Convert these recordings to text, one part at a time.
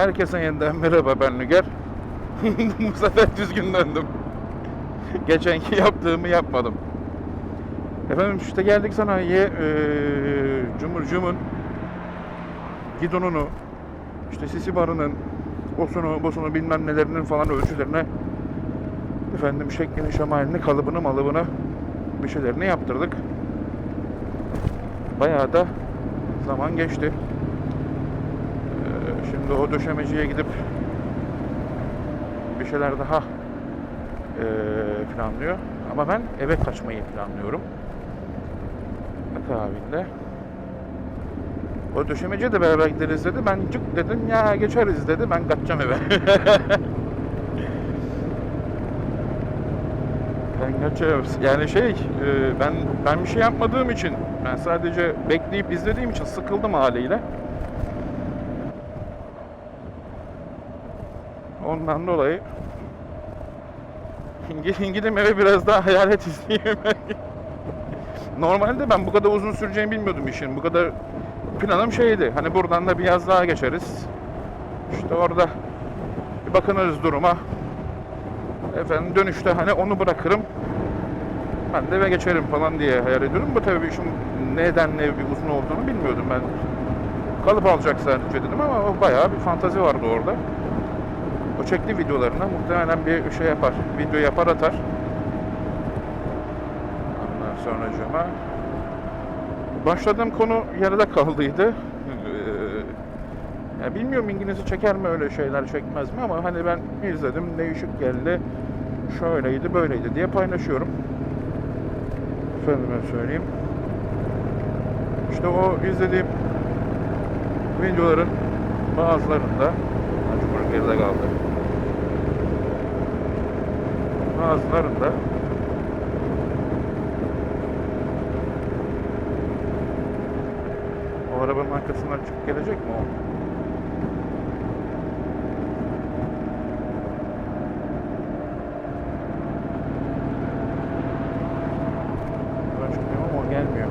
Herkese yeniden merhaba ben Nüger. Bu sefer düzgün döndüm. Geçenki yaptığımı yapmadım. Efendim işte geldik sanayiye. Ee, Cumhur Cum'un gidonunu, işte sisi barının, osunu, bosunu bilmem nelerinin falan ölçülerine efendim şeklini, şemalini, kalıbını, malıbını bir şeylerini yaptırdık. Bayağı da zaman geçti. Şimdi o döşemeciye gidip bir şeyler daha eee, planlıyor. Ama ben eve kaçmayı planlıyorum. Akabinde. O döşemeciye de beraber gideriz dedi. Ben cık dedim ya geçeriz dedi. Ben kaçacağım eve. ben kaçıyorum. Yani şey e, ben ben bir şey yapmadığım için ben sadece bekleyip izlediğim için sıkıldım haliyle. Ondan dolayı gidin eve biraz daha hayalet izleyeyim. Normalde ben bu kadar uzun süreceğini bilmiyordum işin. Bu kadar planım şeydi. Hani buradan da bir yaz daha geçeriz. İşte orada bir bakınırız duruma. Efendim dönüşte hani onu bırakırım. Ben de eve geçerim falan diye hayal ediyorum. Bu tabii işin neden ne bir uzun olduğunu bilmiyordum ben. Kalıp alacak sadece dedim ama bayağı bir fantazi vardı orada. O videolarına muhtemelen bir şey yapar. Video yapar atar. Ondan sonra cuma. Başladığım konu yarıda kaldıydı. Ee, ya bilmiyorum İngilizce çeker mi öyle şeyler çekmez mi ama hani ben izledim değişik geldi. Şöyleydi böyleydi diye paylaşıyorum. Efendime söyleyeyim. İşte o izlediğim videoların bazılarında Cumhur geride kaldı. Bazılarında o arabanın arkasından çıkıp gelecek mi o? Ben çıkmıyorum ama o gelmiyor.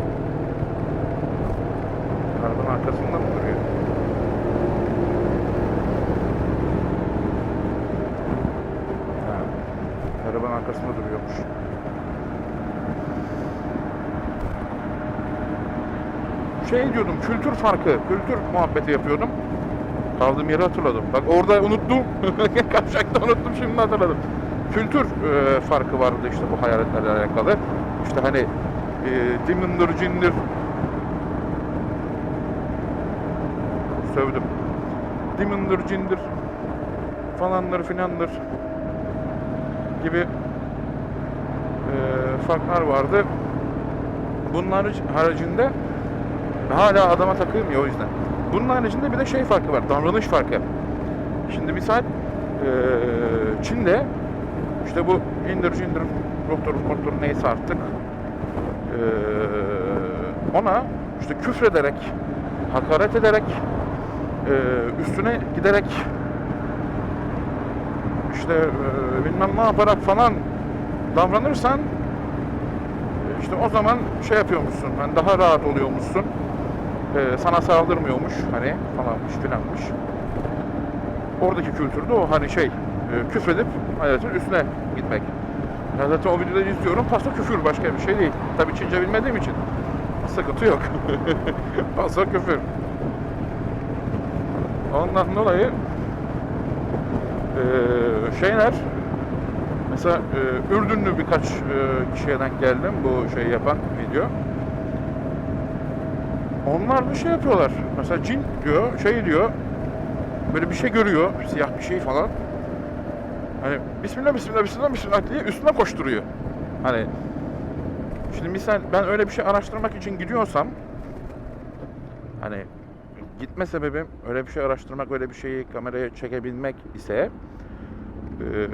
Arabanın arkasında mı duruyor? Ha. Arabanın arkasında duruyormuş. Şey diyordum, kültür farkı, kültür muhabbeti yapıyordum. Kaldığım yeri hatırladım. Bak orada unuttum. Kavşakta unuttum, şimdi hatırladım. Kültür e, farkı vardı işte bu hayaletlerle alakalı. İşte hani e, demon'dır, cindir. Sövdüm. Demon'dır, cindir falandır filandır gibi e, farklar vardı. Bunlar haricinde hala adama takılmıyor o yüzden. Bunun haricinde bir de şey farkı var, davranış farkı. Şimdi misal e, Çin'de işte bu indir cindir doktor doktor neyse artık e, ona işte küfrederek, hakaret ederek, e, üstüne giderek işte e, bilmem ne yaparak falan davranırsan işte o zaman şey yapıyormuşsun, hani daha rahat oluyormuşsun. E, sana saldırmıyormuş hani falanmış filanmış. Oradaki kültürde o hani şey e, küfredip hayatın üstüne gitmek. Ya zaten o videoda izliyorum paso küfür başka bir şey değil. Tabii Çince bilmediğim için sıkıntı yok. paso küfür. Ondan dolayı ee, şeyler mesela e, Ürdünlü birkaç e, kişiye geldim bu şey yapan video. Onlar bir şey yapıyorlar. Mesela cin diyor, şey diyor. Böyle bir şey görüyor, siyah bir şey falan. Hani bismillah bismillah bismillah bismillah diye üstüne koşturuyor. Hani şimdi misal ben öyle bir şey araştırmak için gidiyorsam hani gitme sebebim öyle bir şey araştırmak, öyle bir şeyi kameraya çekebilmek ise eee,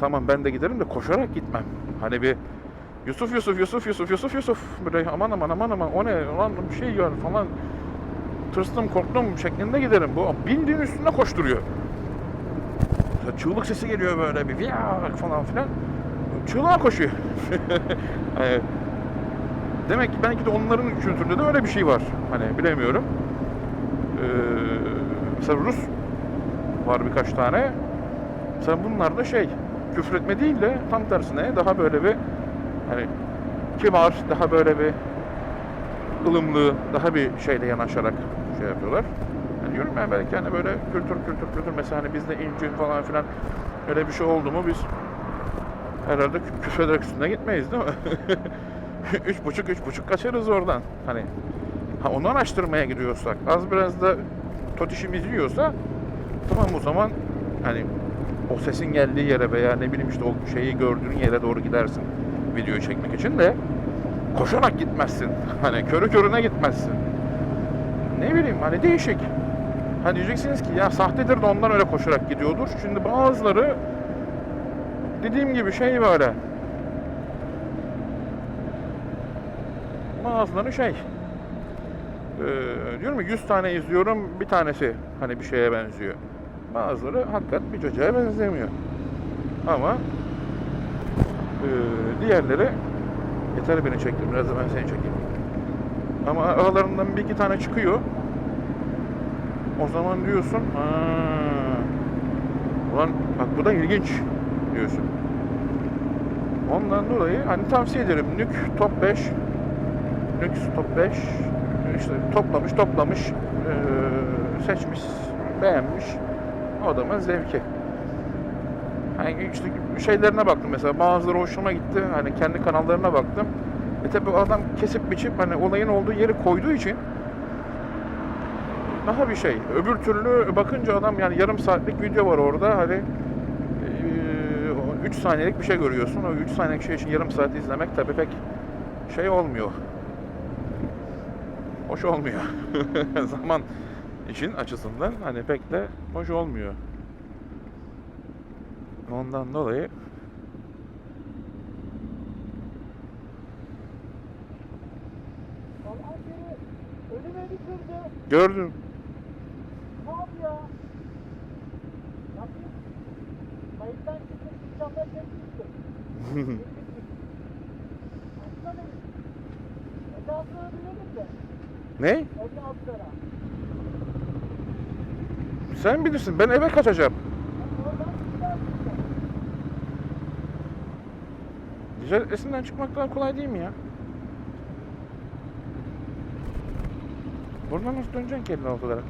tamam ben de giderim de koşarak gitmem. Hani bir Yusuf Yusuf Yusuf Yusuf Yusuf Yusuf böyle aman aman aman aman o ne lan bir şey gör falan tırstım korktum şeklinde giderim. Bu bildiğin üstüne koşturuyor. Mesela Çığlık sesi geliyor böyle bir viyak falan filan. Çığlığa koşuyor. Hani demek ki belki de onların kültüründe de öyle bir şey var. Hani bilemiyorum. Ee, mesela Rus var birkaç tane. Sen bunlar da şey küfretme değil de tam tersine daha böyle bir hani kibar, daha böyle bir ılımlı, daha bir şeyle yanaşarak şey yapıyorlar. Yani diyorum ben belki hani böyle kültür kültür kültür mesela hani bizde incin falan filan öyle bir şey oldu mu biz herhalde kü- küfrederek üstüne gitmeyiz değil mi? üç buçuk üç buçuk kaçarız oradan. Hani ha onu araştırmaya gidiyorsak az biraz da tot işimiz yiyorsa tamam o zaman hani o sesin geldiği yere veya ne bileyim işte o şeyi gördüğün yere doğru gidersin videoyu çekmek için de koşarak gitmezsin. Hani körü körüne gitmezsin. Ne bileyim hani değişik. Hani diyeceksiniz ki ya sahtedir de ondan öyle koşarak gidiyordur. Şimdi bazıları dediğim gibi şey böyle bazıları şey ee, diyorum ya 100 tane izliyorum bir tanesi hani bir şeye benziyor. Bazıları hakikaten bir çocuğa benzemiyor. Ama diğerleri yeter beni çektim biraz da ben seni çekeyim. Ama aralarından bir iki tane çıkıyor. O zaman diyorsun ha, ulan bak bu da ilginç diyorsun. Ondan dolayı hani tavsiye ederim. Nük top 5 Nük top 5 işte toplamış toplamış eee, seçmiş beğenmiş adamın zevki. Hani işte şeylerine baktım mesela bazıları hoşuma gitti hani kendi kanallarına baktım. E tabi adam kesip biçip hani olayın olduğu yeri koyduğu için daha bir şey. Öbür türlü bakınca adam yani yarım saatlik video var orada hani 3 saniyelik bir şey görüyorsun. O 3 saniyelik şey için yarım saat izlemek tabii pek şey olmuyor. Hoş olmuyor. Zaman için açısından hani pek de hoş olmuyor. Ondan dolayı gördüm. Ne ya? Yapayım. Kayıttan çıkıp çekmiştim. Sen bilirsin. Ben eve kaçacağım. Ben oradan çıkarsın. Güzel esinden çıkmak daha kolay değil mi ya? Buradan nasıl döneceksin ki elini ortalara?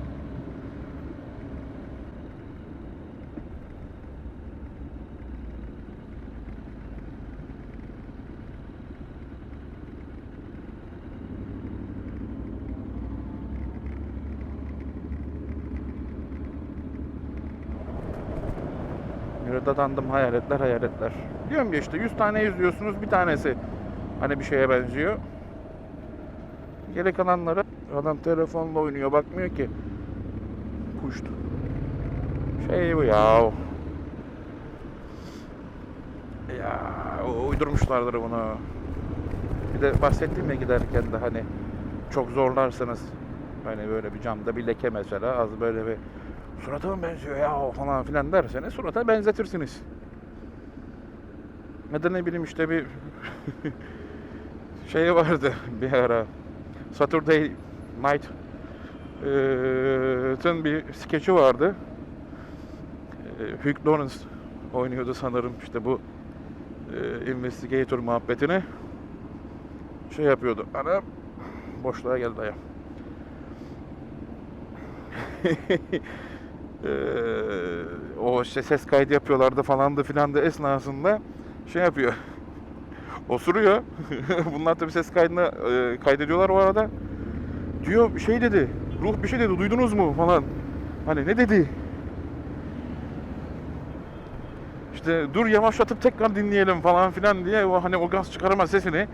Yine dadandım hayaletler hayaletler. Diyorum ya işte 100 tane izliyorsunuz bir tanesi hani bir şeye benziyor. Geri kalanları adam telefonla oynuyor bakmıyor ki. Kuştu. Şey bu ya. Ya uydurmuşlardır bunu. Bir de bahsettiğim ya giderken de hani çok zorlarsanız hani böyle bir camda bir leke mesela az böyle bir surata mı benziyor ya falan filan derseniz surata benzetirsiniz. Da ne bileyim işte bir şey vardı bir ara Saturday Night eee, tın bir skeçi vardı. Hugh Lawrence oynuyordu sanırım işte bu eee, investigator muhabbetini şey yapıyordu. Ana boşluğa geldi ayağım. Eee, o işte ses kaydı yapıyorlardı falandı filandı esnasında şey yapıyor. Osuruyor. Bunlar tabii ses kaydını e, kaydediyorlar o arada. Diyor şey dedi. Ruh bir şey dedi. Duydunuz mu falan. Hani ne dedi? İşte dur yavaşlatıp tekrar dinleyelim falan filan diye o hani o gaz çıkarma sesini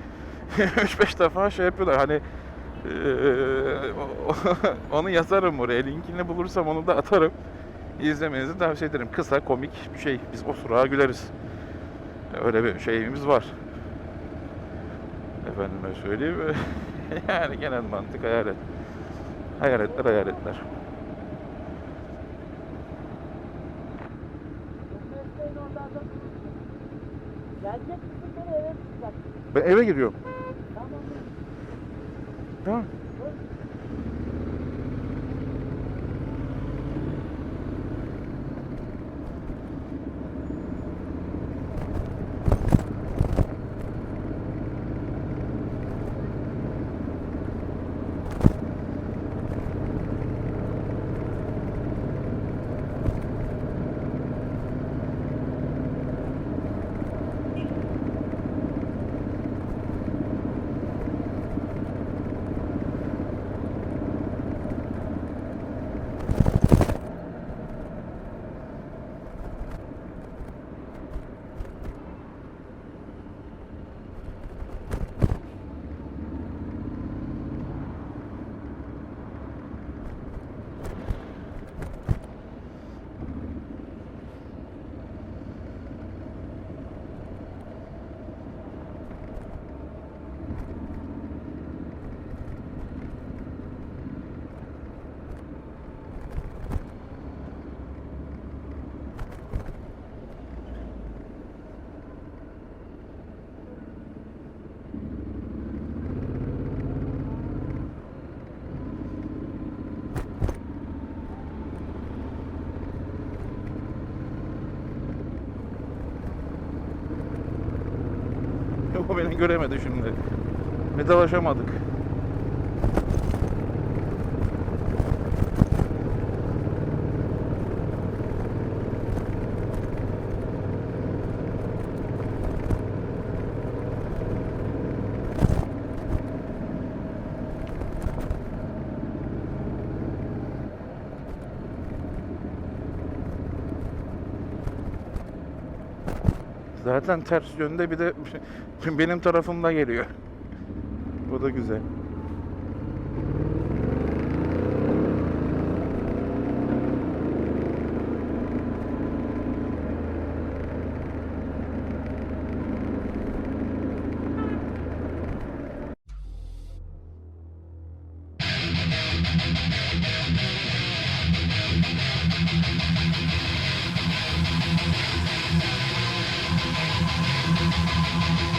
3-5 defa şey yapıyorlar. Hani eee, o- onu yazarım oraya. Linkini bulursam onu da atarım. İzlemenizi tavsiye ederim. Kısa, komik bir şey. Biz o surağa güleriz. Öyle bir şeyimiz var. Efendime söyleyeyim. yani genel mantık hayalet. Hayaletler hayaletler. Ben eve gidiyorum. Tamam. Tamam. O beni göremedi şimdi. Vedalaşamadık. Zaten ters yönde bir de benim tarafımda geliyor. O da güzel. Thank. Thank you.